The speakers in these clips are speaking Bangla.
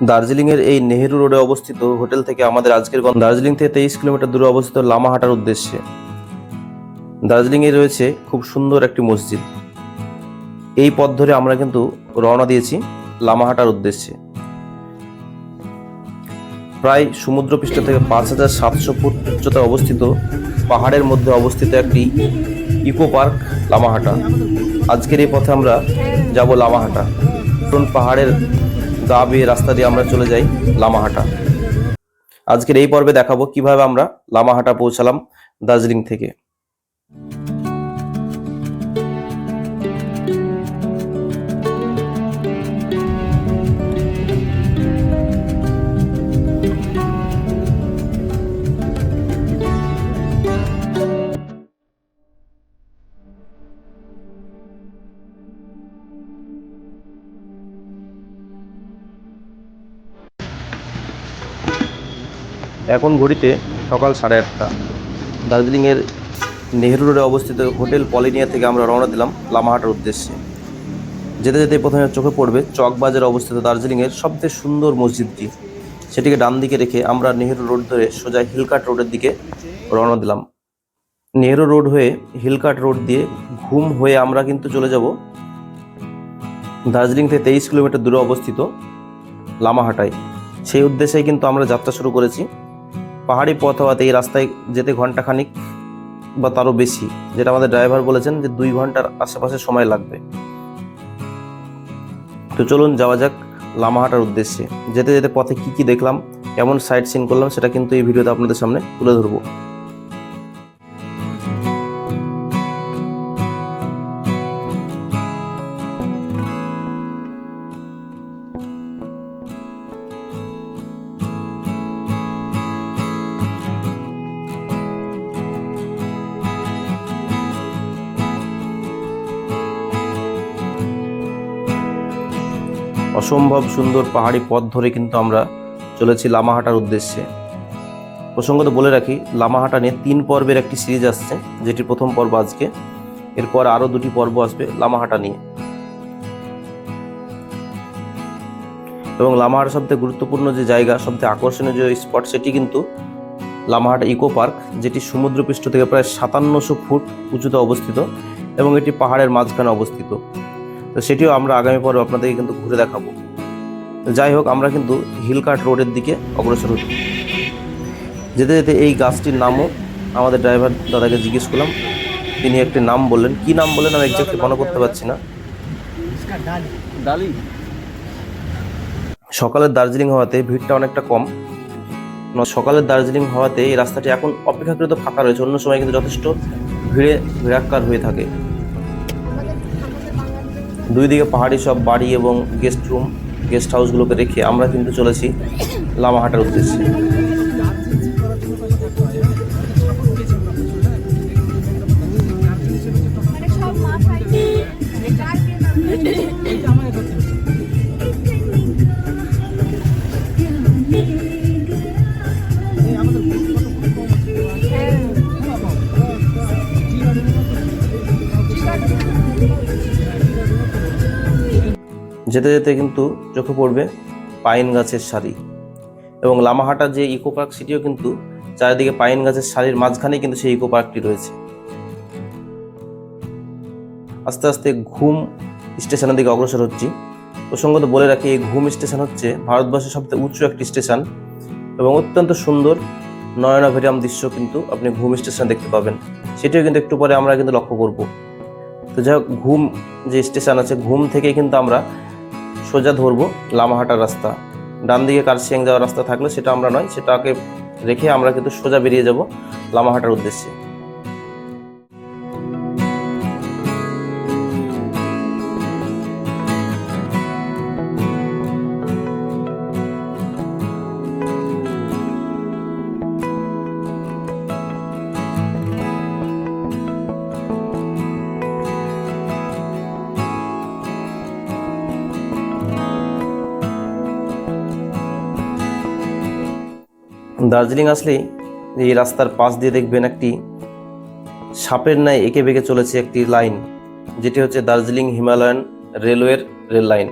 দার্জিলিংয়ের এই নেহেরু রোডে অবস্থিত হোটেল থেকে আমাদের আজকের গন্তব্য দার্জিলিং থেকে তেইশ কিলোমিটার দূরে অবস্থিত লামাহাটার উদ্দেশ্যে। দার্জিলিংয়ে রয়েছে খুব সুন্দর একটি মসজিদ। এই পথ ধরে আমরা কিন্তু রওনা দিয়েছি লামাহাটার উদ্দেশ্যে। প্রায় সমুদ্রপৃষ্ঠ থেকে পাঁচ হাজার সাতশো ফুট উচ্চতায় অবস্থিত পাহাড়ের মধ্যে অবস্থিত একটি ইকো পার্ক লামাহাটা আজকের এই পথে আমরা যাব লামাহাটা পাহাড়ের গা বেয়ে রাস্তা দিয়ে আমরা চলে যাই লামাহাটা। আজকের এই পর্বে দেখাবো কীভাবে আমরা লামাহাটা পৌঁছালাম দার্জিলিং থেকে। এখন ঘড়িতে সকাল সাড়ে আটটা। দার্জিলিংয়ের নেহেরু রোডে অবস্থিত হোটেল পলিনিয়া থেকে আমরা রওনা দিলাম লামাহাটার উদ্দেশ্যে। যেতে যেতে প্রথমে চোখে পড়বে চকবাজারে অবস্থিত দার্জিলিংয়ের সবচেয়ে সুন্দর মসজিদটি। সেটিকে ডান দিকে রেখে আমরা নেহেরু রোড ধরে সোজা হিলকাট রোডের দিকে রওনা দিলাম। নেহেরু রোড হয়ে হিলকাট রোড দিয়ে ঘুম হয়ে আমরা কিন্তু চলে যাব দার্জিলিং থেকে তেইশ কিলোমিটার দূরে অবস্থিত লামাহাটায়। সেই উদ্দেশ্যেই কিন্তু আমরা যাত্রা শুরু করেছি। পাহাড়ি পথ হওয়াতে এই রাস্তায় যেতে ঘন্টাখানিক বা তারও বেশি, যেটা আমাদের ড্রাইভার বলেছেন যে দুই ঘণ্টার আশেপাশে সময় লাগবে। তো চলুন যাওয়া যাক লামাহাটার উদ্দেশ্যে। যেতে যেতে পথে কি কি দেখলাম, কেমন সাইট সিন করলাম সেটা কিন্তু এই ভিডিওতে আপনাদের সামনে তুলে ধরবো। অসম্ভব সুন্দর পাহাড়ি পথ ধরে কিন্তু আমরা চলেছি লামাহাটার উদ্দেশ্যে। প্রসঙ্গত বলে রাখি, লামাহাটা নিয়ে তিন পর্বের একটি সিরিজ আসছে, যেটি প্রথম পর্ব আজকে। এরপর আরও দুটি পর্ব আসবে লামাহাটা নিয়ে। এবং লামাহাটা সবথেকে গুরুত্বপূর্ণ যে জায়গা সবথেকে আকর্ষণীয় যে স্পট, সেটি কিন্তু লামাহাটা ইকো পার্ক, যেটি সমুদ্রপৃষ্ঠ থেকে প্রায় সাতান্নশো ফুট উঁচুতে অবস্থিত এবং এটি পাহাড়ের মাঝখানে অবস্থিত। তো সেটিও আমরা আগামী পর্বে আপনাদেরকে কিন্তু ঘুরে দেখাবো। যাই হোক আমরা কিন্তু হিলকাট রোডের দিকে অগ্রসর হচ্ছি। যেতে যেতে এই গাছটির নামও আমাদের ড্রাইভার দাদাকে জিজ্ঞেস করলাম। তিনি একটি নাম বললেন। কি নাম বললেন আমি একজাক্টলি মনে করতে পারছি না। সকালের দার্জিলিং হওয়াতে ভিড়টা অনেকটা কম। ন- সকালের দার্জিলিং হওয়াতে এই রাস্তাটি এখন অপেক্ষাকৃত ফাঁকা রয়েছে। অন্য সময় কিন্তু যথেষ্ট ভিড়ে ভিড়াক্কার হয়ে থাকে। দুই দিকে পাহাড়ি সব বাড়ি এবং গেস্ট রুম গেস্ট হাউসগুলোকে রেখে আমরা কিন্তু চলেছি লামাহাটার উদ্দেশ্যে। যেতে যেতে কিন্তু চোখে পড়বে পাইন গাছের সারি। এবং লামাহাটা যে ইকো পার্ক সেটিও কিন্তু চারিদিকে পাইন গাছের সারির মাঝখানেই কিন্তু সেই ইকো পার্কটি রয়েছে। আস্তে আস্তে ঘুম স্টেশনের দিকে অগ্রসর হচ্ছি। প্রসঙ্গত বলে রাখি, এই ঘুম স্টেশন হচ্ছে ভারতবর্ষের সবথেকে উঁচু একটি স্টেশন এবং অত্যন্ত সুন্দর নয়নাভিরাম দৃশ্য কিন্তু আপনি ঘুম স্টেশন দেখতে পাবেন। সেটিও কিন্তু একটু পরে আমরা কিন্তু লক্ষ্য করব। তো যাই হোক, ঘুম যে স্টেশন আছে, ঘুম থেকে কিন্তু আমরা সোজা ধরবো, লামাহাটা রাস্তা। ডান দিকে কার্শিয়াং যাওয়ার রাস্তা থাকলে সেটা আমরা নয়, সেটাকে রেখে আমরা কিন্তু সোজা বেরিয়ে যাব লামাহাটার উদ্দেশ্যে। দার্জিলিং আসলেই এই রাস্তার পাশ দিয়ে দেখবেন একটি সাপের ন্যায় এঁকে বেঁকে চলেছে একটি লাইন, যেটি হচ্ছে দার্জিলিং হিমালয়ান রেলওয়ের রেল লাইন।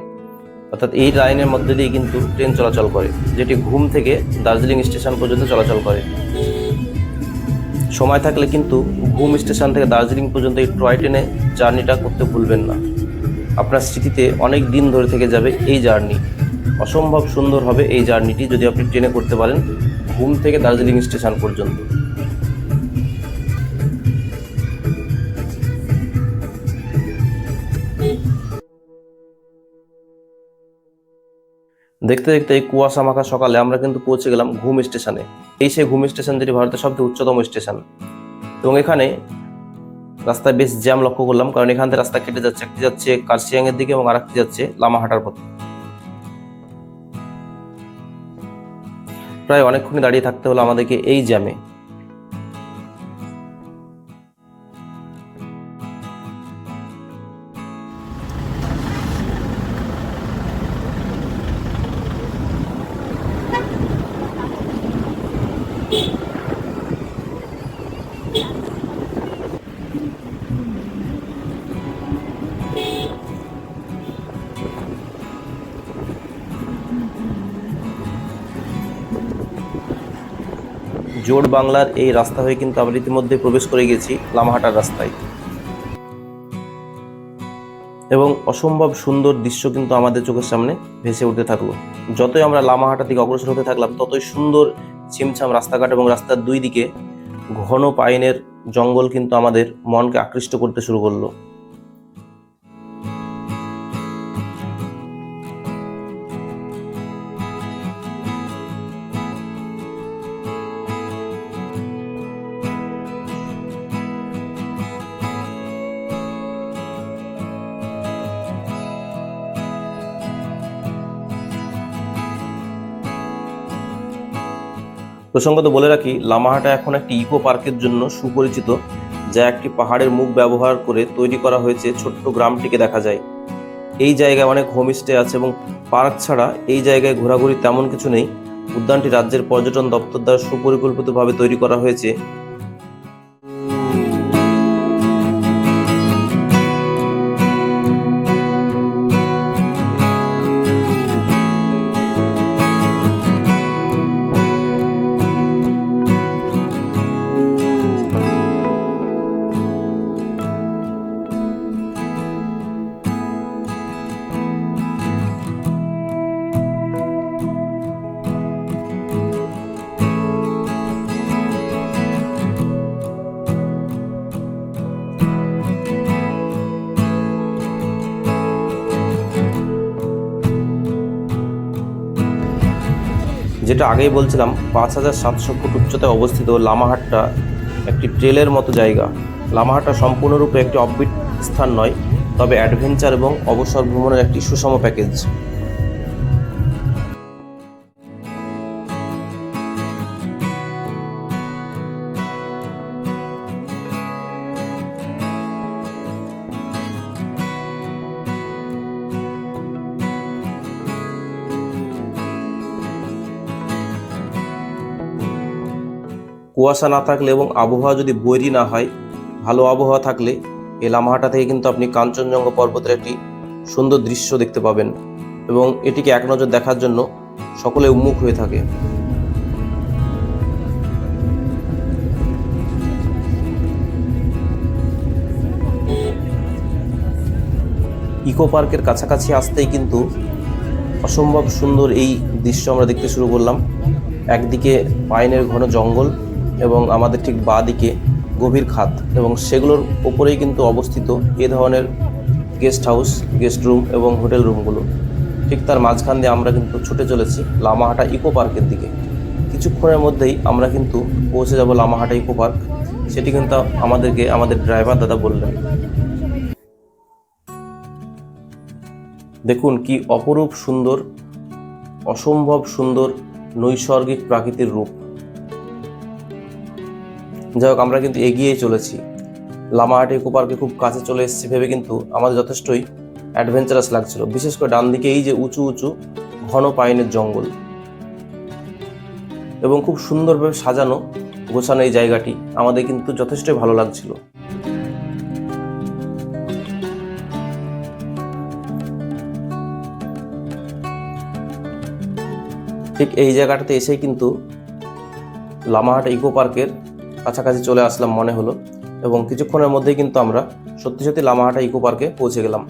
অর্থাৎ এই লাইনের মধ্যে দিয়ে কিন্তু ট্রেন চলাচল করে, যেটি ঘুম থেকে দার্জিলিং স্টেশন পর্যন্ত চলাচল করে। সময় থাকলে কিন্তু ঘুম স্টেশন থেকে দার্জিলিং পর্যন্ত এই টয় ট্রেনে জার্নিটা করতে ভুলবেন না। আপনার স্মৃতিতে অনেক দিন ধরে থেকে যাবে এই জার্নি। অসম্ভব সুন্দর হবে এই জার্নিটি যদি আপনি ট্রেনে করতে পারেন। ঘুম থেকে দার্জিলিং স্টেশন পর্যন্ত। দেখতে দেখতে এই কুয়াশা মাখা সকালে আমরা কিন্তু পৌঁছে গেলাম ঘুম স্টেশনে। এই সেই ঘুম স্টেশন যেটি ভারতের সবচেয়ে উচ্চতম স্টেশন। এবং এখানে রাস্তায় বেশ জ্যাম লক্ষ্য করলাম, কারণ এখান থেকে রাস্তা কেটে যাচ্ছে, একটি যাচ্ছে কার্শিয়াং এর দিকে এবং আরেকটি যাচ্ছে লামাহাটার পথে। প্রায় অনেকক্ষণ দাঁড়িয়ে থাকতে হলো আমাদেরকে এই জ্যামে। জোট বাংলার এই রাস্তা হয়ে কিন্তু আমরা ইতিমধ্যে প্রবেশ করে গেছি লামাহাটার রাস্তায়। এবং অসম্ভব সুন্দর দৃশ্য কিন্তু আমাদের চোখের সামনে ভেসে উঠতে থাকল। যতই আমরা লামাহাটা থেকে অগ্রসর হতে থাকলাম, ততই সুন্দর ছিমছাম রাস্তাঘাট এবং রাস্তার দুই দিকে ঘন পাইনের জঙ্গল কিন্তু আমাদের মনকে আকৃষ্ট করতে শুরু করল। প্রসঙ্গত বলে রাখি, লামাহাটা এখন একটি ইকো পার্কের জন্য সুপরিচিত, যা একটি পাহাড়ের মুখ ব্যবহার করে তৈরি করা হয়েছে ছোট্ট গ্রামটিকে দেখা যায়। এই জায়গায় অনেক হোমস্টে আছে এবং পার্ক ছাড়া এই জায়গায় ঘোরাঘুরি তেমন কিছু নেই। উদ্যানটি রাজ্যের পর্যটন দপ্তর দ্বারা সুপরিকল্পিতভাবে তৈরি করা হয়েছে। যেটা আগেই বলছিলাম, পাঁচ হাজার সাতশো ফুট উচ্চতায় অবস্থিত লামাহাটটা একটি ট্রেলের মতো জায়গা। লামাহাটটা সম্পূর্ণরূপে একটি অফবিট স্থান নয়, তবে অ্যাডভেঞ্চার এবং অবসর ভ্রমণের একটি সুষম প্যাকেজ কুয়াশা না থাকলে এবং আবহাওয়া যদি বৈরি না হয়, ভালো আবহাওয়া থাকলে এই লামাহাটা থেকে কিন্তু আপনি কাঞ্চনজঙ্ঘা পর্বতের একটি সুন্দর দৃশ্য দেখতে পাবেন এবং এটিকে এক নজর দেখার জন্য সকলে উন্মুখ হয়ে থাকে। ইকো পার্কের কাছাকাছি আসতেই কিন্তু অসম্ভব সুন্দর এই দৃশ্য আমরা দেখতে শুরু করলাম। একদিকে পাইনের ঘন জঙ্গল এবং আমাদের ঠিক বাঁ দিকে গভীর খাত এবং সেগুলোর ওপরেই কিন্তু অবস্থিত এ ধরনের গেস্ট হাউস গেস্ট রুম এবং হোটেল রুমগুলো ঠিক তার মাঝখান দিয়ে আমরা কিন্তু ছুটে চলেছি লামাহাটা ইকো পার্কের দিকে। কিছুক্ষণের মধ্যেই আমরা কিন্তু পৌঁছে যাব লামাহাটা ইকো পার্ক সেটি কিন্তু আমাদেরকে, আমাদের ড্রাইভার দাদা বললেন। দেখুন কি অপরূপ সুন্দর, অসম্ভব সুন্দর নৈসর্গিক প্রাকৃতিক রূপ। যাই হোক, আমরা কিন্তু এগিয়েই চলেছি। লামাহাট ইকো পার্কে খুব কাছে চলে এসেছি ভেবে কিন্তু আমাদের যথেষ্টই অ্যাডভেঞ্চারাস লাগছিল। বিশেষ করে ডান দিকে এই যে উঁচু উঁচু ঘন পাইনের জঙ্গল। এবং খুব সুন্দরভাবে সাজানো, গোছানো এই জায়গাটি আমাদের কিন্তু যথেষ্টই ভালো লাগছিল। ঠিক এই জায়গাটাতে এসেই কিন্তু লামাহাট ইকো পার্কের কাছাকাছি চলে আসলাম মনে হলো এবং কিছুক্ষণের মধ্যেই কিন্তু আমরা সত্যি সত্যি লামাহাটা ইকো পার্কে পৌঁছে গেলাম।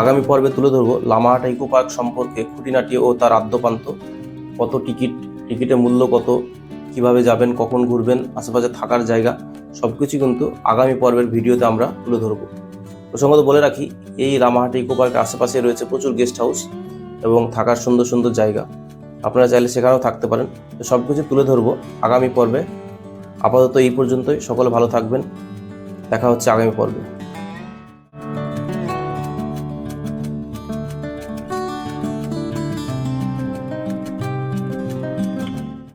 আগামী পর্বে তুলে ধরবো লামাহাটা ইকো পার্ক সম্পর্কে খুঁটিনাটি ও তার আদ্যপান্ত। কত টিকিট টিকিটের মূল্য কত, কীভাবে যাবেন, কখন ঘুরবেন, আশেপাশে থাকার জায়গা সব কিছু কিন্তু আগামী পর্বের ভিডিওতে আমরা তুলে ধরবো। প্রসঙ্গত বলে রাখি, এই রামাহাটি ইকো পার্কের আশেপাশে রয়েছে প্রচুর গেস্ট হাউস। এবং থাকার সুন্দর সুন্দর জায়গা। আপনারা চাইলে সেখানেও থাকতে পারেন। তো সব কিছু তুলে ধরবো আগামী পর্বে। আপাতত এই পর্যন্তই। সকলে ভালো থাকবেন। দেখা হচ্ছে আগামী পর্বে।